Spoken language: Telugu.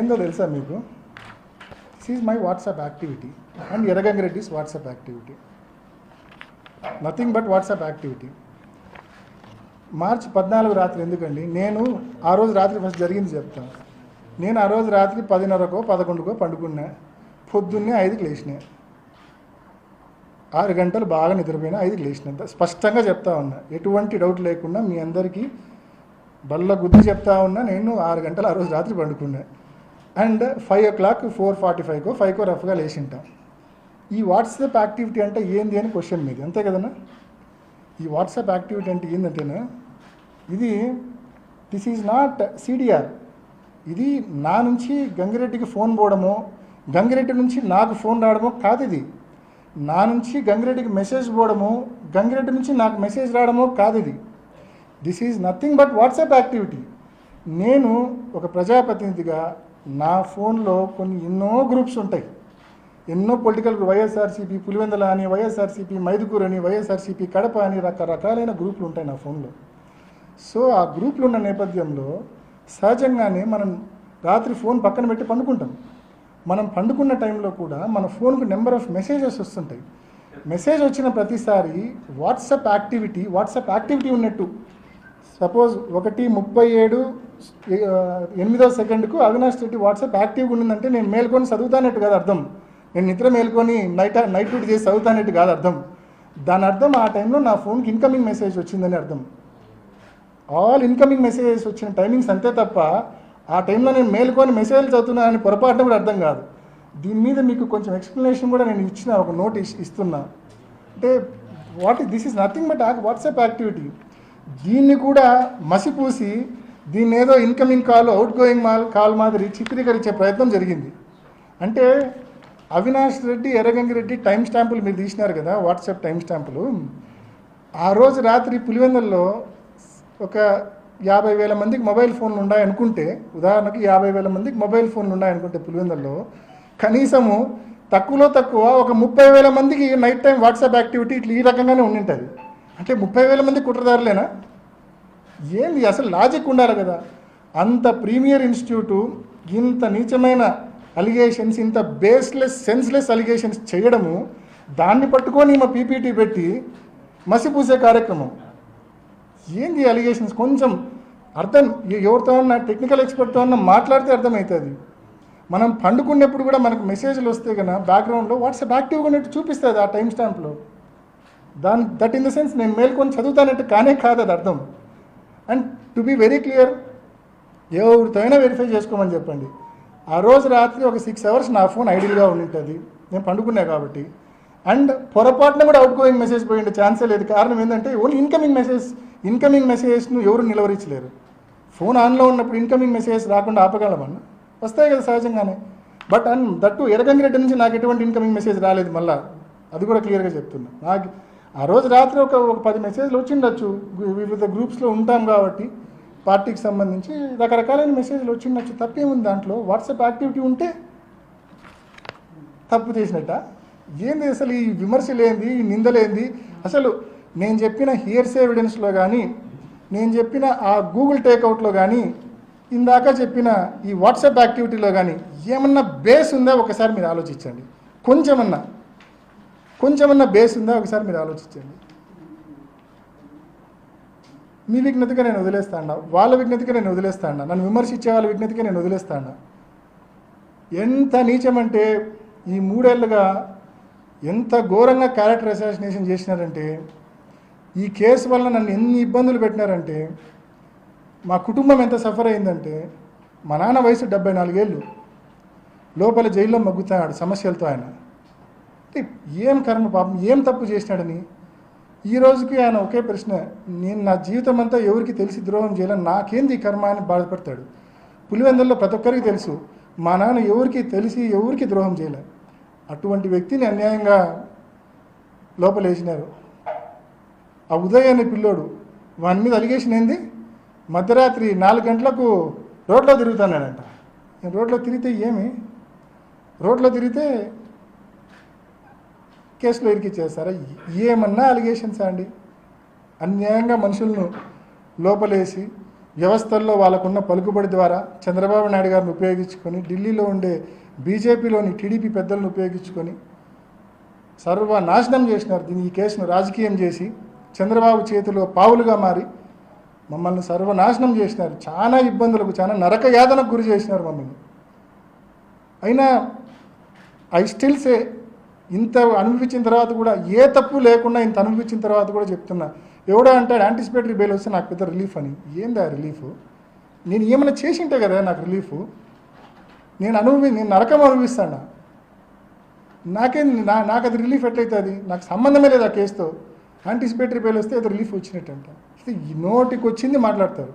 ఏందో తెలుసా మీకు? This is my WhatsApp activity and ఎర్రగంగిరెడ్డిస్ WhatsApp activity nothing but WhatsApp activity March పద్నాలుగు రాత్రి ఎందుకండి? నేను ఆ రోజు రాత్రి ఫస్ట్ జరిగింది చెప్తాను నేను ఆ రోజు రాత్రి పదిన్నరకో పదకొండుకో పండుకున్నా. పొద్దున్నే ఐదుకి లేచిన. ఆరు గంటలు బాగా నిద్రపోయినా ఐదుకి లేచినంత స్పష్టంగా చెప్తా ఉన్నా. ఎటువంటి డౌట్ లేకుండా మీ అందరికీ బల్ల గుద్ది చెప్తా ఉన్నా. నేను ఆరు గంటలు ఆ రోజు రాత్రి పండుకున్నా. And five o'clock four forty ఫైవ్కో ఫైవ్కో రఫ్గా లేచింటాం. ఈ వాట్సాప్ యాక్టివిటీ అంటే ఏంది అని క్వశ్చన్ మీది అంతే కదన్నా? ఈ వాట్సాప్ యాక్టివిటీ అంటే ఏంటంటేనా ఇది దిస్ ఈజ్ నాట్ సిడిఆర్. ఇది నా నుంచి గంగిరెడ్డికి ఫోన్ పోవడమో గంగిరెడ్డి నుంచి నాకు ఫోన్ రావడమో కాదు ఇది. నా నుంచి గంగిరెడ్డికి మెసేజ్ పోవడము గంగిరెడ్డి నుంచి నాకు మెసేజ్ రావడమో కాదు ఇది. This is nothing but WhatsApp activity. నేను ఒక ప్రజాప్రతినిధిగా నా ఫోన్లో కొన్ని ఎన్నో గ్రూప్స్ ఉంటాయి. ఎన్నో పొలిటికల్ వైఎస్ఆర్సీపీ పులివెందల అని వైఎస్ఆర్సీపీ మైదుకూరు అని వైఎస్ఆర్సీపీ కడప అని రకరకాలైన గ్రూపులు ఉంటాయి నా ఫోన్లో. సో ఆ గ్రూపులు ఉన్న నేపథ్యంలో సహజంగానే మనం రాత్రి ఫోన్ పక్కన పెట్టి పండుకుంటాం. మనం పండుకున్న టైంలో కూడా మన ఫోన్కు నెంబర్ ఆఫ్ మెసేజెస్ వస్తుంటాయి. మెసేజ్ వచ్చిన ప్రతిసారి వాట్సాప్ యాక్టివిటీ వాట్సాప్ యాక్టివిటీ ఉన్నట్టు. సపోజ్ ఒకటి ముప్పై ఏడు ఎనిమిదో సెకండ్కు అవినాష్ రెడ్డి వాట్సాప్ యాక్టివ్గా ఉండిందంటే నేను మేల్కొని చదువుతానట్టు కాదు అర్థం. నేను నిద్ర మేల్కొని నైట్ నైట్ డ్యూటీ చేసి చదువుతానట్టు కాదు అర్థం. దాని అర్థం ఆ టైంలో నా ఫోన్కి ఇన్కమింగ్ మెసేజ్ వచ్చిందని అర్థం. ఆల్ ఇన్కమింగ్ మెసేజెస్ వచ్చిన టైమింగ్స్ అంతే తప్ప ఆ టైంలో నేను మేల్కొని మెసేజ్లు చదువుతున్నానని పొరపాటున కూడా అర్థం కాదు. దీని మీద మీకు కొంచెం ఎక్స్ప్లెనేషన్ కూడా నేను ఇచ్చిన ఒక నోట్ ఇస్తున్నా. అంటే what this is nothing but WhatsApp activity. దీన్ని కూడా మసిపూసి దీన్ని ఏదో ఇన్కమింగ్ కాల్ అవుట్ గోయింగ్ మాల్ కాల్ మాదిరి చిత్రీకరించే ప్రయత్నం జరిగింది. అంటే అవినాష్ రెడ్డి ఎర్రగంగి రెడ్డి టైం స్టాంపులు మీరు తీసినారు కదా వాట్సాప్ టైం స్టాంపులు ఆ రోజు రాత్రి పులివెందుల్లో ఒక యాభై వేల మందికి మొబైల్ ఫోన్లు ఉన్నాయనుకుంటే ఉదాహరణకు యాభై వేల మందికి మొబైల్ ఫోన్లు ఉన్నాయనుకుంటే పులివెందుల్లో కనీసము తక్కువలో తక్కువ ఒక ముప్పై వేల మందికి నైట్ టైం వాట్సాప్ యాక్టివిటీ ఇట్లా ఈ రకంగానే ఉండింటుంది. అంటే ముప్పై వేల మంది కుట్రదారులేనా? ఏంది? అసలు లాజిక్ ఉండాలి కదా. అంత ప్రీమియర్ ఇన్స్టిట్యూటు ఇంత నీచమైన అలిగేషన్స్ ఇంత బేస్లెస్ సెన్స్లెస్ అలిగేషన్స్ చేయడము దాన్ని పట్టుకొని మా పీపీటీ పెట్టి మసిపూసే కార్యక్రమం. ఏంది అలిగేషన్స్ కొంచెం అర్థం ఎవరితో ఉన్న టెక్నికల్ ఎక్స్పర్ట్తో ఉన్న మాట్లాడితే అర్థమవుతుంది మనం పండుకున్నప్పుడు కూడా మనకు మెసేజ్లు వస్తే కన్నా బ్యాక్గ్రౌండ్లో వాట్సాప్ యాక్టివ్గా ఉన్నట్టు చూపిస్తుంది ఆ టైం స్టాంప్లో దాని దట్ ఇన్ ద సెన్స్ నేను మేల్కొని చదువుతానంటే కానే కాదు అది అర్థం. And to be very clear ఎవరితోనైనా అయినా వెరిఫై చేసుకోమని చెప్పండి. ఆ రోజు రాత్రి ఒక సిక్స్ అవర్స్ నా ఫోన్ ఐడియల్గా ఉండింటుంది నేను పండుకున్నా కాబట్టి. అండ్ పొరపాటున కూడా అవుట్ గోయింగ్ మెసేజ్ పోయిండే ఛాన్సే లేదు. కారణం ఏంటంటే ఓన్లీ ఇన్కమింగ్ మెసేజ్ ఇన్కమింగ్ మెసేజ్ను ఎవరు నిలవరించలేరు. ఫోన్ ఆన్లో ఉన్నప్పుడు ఇన్కమింగ్ మెసేజ్ రాకుండా ఆపగలమన్నా వస్తాయి కదా సహజంగానే. బట్ అండ్ దట్టు ఎరగంగిరెడ్డి నుంచి నాకు ఎటువంటి ఇన్కమింగ్ మెసేజ్ రాలేదు మళ్ళీ. అది కూడా క్లియర్గా చెప్తున్నా. నాకు ఆ రోజు రాత్రి ఒక ఒక పది మెసేజ్లు వచ్చిండొచ్చు. వివిధ గ్రూప్స్లో ఉంటాం కాబట్టి పార్టీకి సంబంధించి రకరకాలైన మెసేజ్లు వచ్చిండొచ్చు. తప్పేముంది దాంట్లో? వాట్సాప్ యాక్టివిటీ ఉంటే తప్పు చేసినట్ట? ఏంది అసలు ఈ విమర్శలేంది ఈ నిందలేంది? అసలు నేను చెప్పిన హియర్స్ ఎవిడెన్స్లో కానీ నేను చెప్పిన ఆ గూగుల్ టేక్అవుట్లో కానీ ఇందాక చెప్పిన ఈ వాట్సాప్ యాక్టివిటీలో కానీ ఏమన్నా బేస్ ఉందా? ఒకసారి మీరు ఆలోచించండి. కొంచెమన్నా. కొంచెమన్నా బేస్ ఉందా? ఒకసారి మీరు ఆలోచించండి. మీ విజ్ఞతగా నేను వదిలేస్తాను వాళ్ళ విజ్ఞతగా నేను వదిలేస్తాడా. నన్ను విమర్శించే వాళ్ళ విజ్ఞతగా నేను వదిలేస్తాను ఎంత నీచమంటే ఈ మూడేళ్ళుగా ఎంత ఘోరంగా క్యారెక్టర్ అసాసినేషన్ చేసినారంటే ఈ కేసు వల్ల నన్ను ఎన్ని ఇబ్బందులు పెట్టినారంటే మా కుటుంబం ఎంత సఫర్ అయిందంటే మా నాన్న వయసు డెబ్బై నాలుగేళ్ళు. లోపల జైల్లో మగ్గుతాడు సమస్యలతో ఆయన. అంటే ఏం కర్మ పాపం ఏం తప్పు చేసినాడని? ఈ రోజుకి ఆయన ఒకే ప్రశ్న నేను నా జీవితం అంతా ఎవరికి తెలిసి ద్రోహం చేయాలని నాకేంది ఈ కర్మ అని బాధపడతాడు. పులివెందుల్లో ప్రతి ఒక్కరికి తెలుసు మా నాన్న ఎవరికి తెలిసి ఎవరికి ద్రోహం చేయలే. అటువంటి వ్యక్తిని అన్యాయంగా లోపలేసినారు. ఆ ఉదయ్ అనే పిల్లోడు వాని మీద అలిగేషన్ ఏంది? మధ్యరాత్రి నాలుగు గంటలకు రోడ్లో తిరుగుతానంట నేను రోడ్లో తిరిగితే ఏమి? రోడ్లో తిరిగితే కేసులో ఇరికిచ్చేస్తారా ఏమన్నా అలిగేషన్స్ అండి? అన్యాయంగా మనుషులను లోపలేసి వ్యవస్థల్లో వాళ్ళకున్న పలుకుబడి ద్వారా చంద్రబాబు నాయుడు గారిని ఉపయోగించుకొని ఢిల్లీలో ఉండే బీజేపీలోని టీడీపీ పెద్దలను ఉపయోగించుకొని సర్వనాశనం చేసినారు. దీన్ని ఈ కేసును రాజకీయం చేసి చంద్రబాబు చేతిలో పావులుగా మారి మమ్మల్ని సర్వనాశనం చేసినారు. చాలా ఇబ్బందులకు చాలా నరక యాతనకు గురి చేసినారు మమ్మల్ని. అయినా ఐ స్టిల్ సే ఇంత అనుభవించిన తర్వాత కూడా ఏ తప్పు లేకుండా ఇంత అనుభవించిన తర్వాత కూడా చెప్తున్నా. ఎవడో అంటాడు యాంటిసిపేటరీ బెయిల్ వస్తే నాకు పెద్ద రిలీఫ్ అని. ఏందా రిలీఫ్ నేను ఏమైనా చేసింటే కదా నాకు రిలీఫ్ నేను అనుభవి నేను నరకం అనుభవిస్తాను? నాకేం నా నాకు అది రిలీఫ్ ఎట్లయితుంది? నాకు సంబంధమే లేదు ఆ కేసుతో యాంటిసిపేటరీ బెయిల్ వస్తే అది రిలీఫ్ వచ్చినట్టు అంట. నోటికి వచ్చింది మాట్లాడతారు.